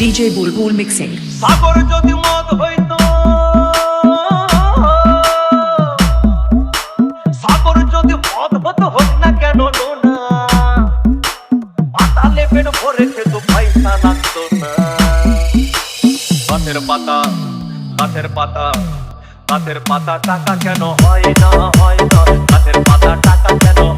mixing. সাগর যদি মদ হইতো সাগর যদি মদ হতো হোক না কেন না পাতালে পেট ভরে খেত পয়সা লাগতো না গাছের পাতা গাছের পাতা গাছের পাতা টাকা কেন হয় না হয় না গাছের পাতা টাকা কেন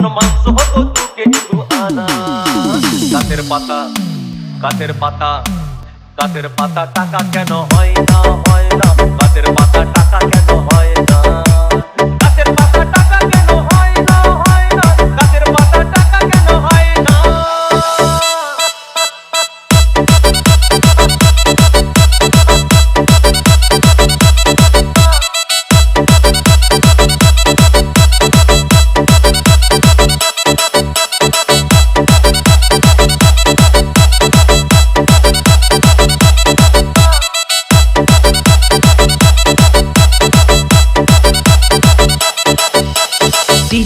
তখন মাংস হব তোকে কেজি আনা। গাছের পাতা গাছের পাতা কাতের পাতা টাকা কেন হয় না হয় না। গাছের পাতা টাকা কেন হয় না?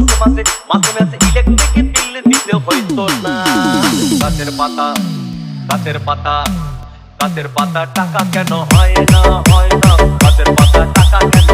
দিত মাসে মাসে মাসে মাসে ইলেকট্রিক বিল দিতে হইতো না। গাছের পাতা গাছের পাতা গাছের পাতা টাকা কেন হয় না হয় না। গাছের পাতা টাকা কেন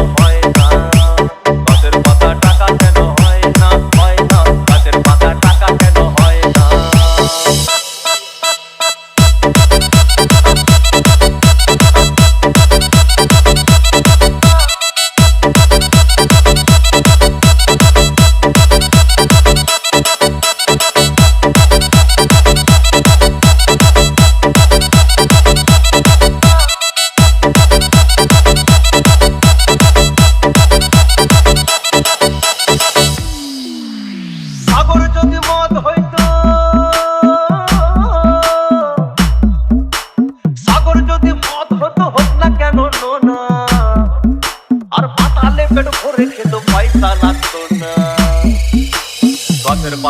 फुकट खोरे खेळतो पैसा लागतो ना.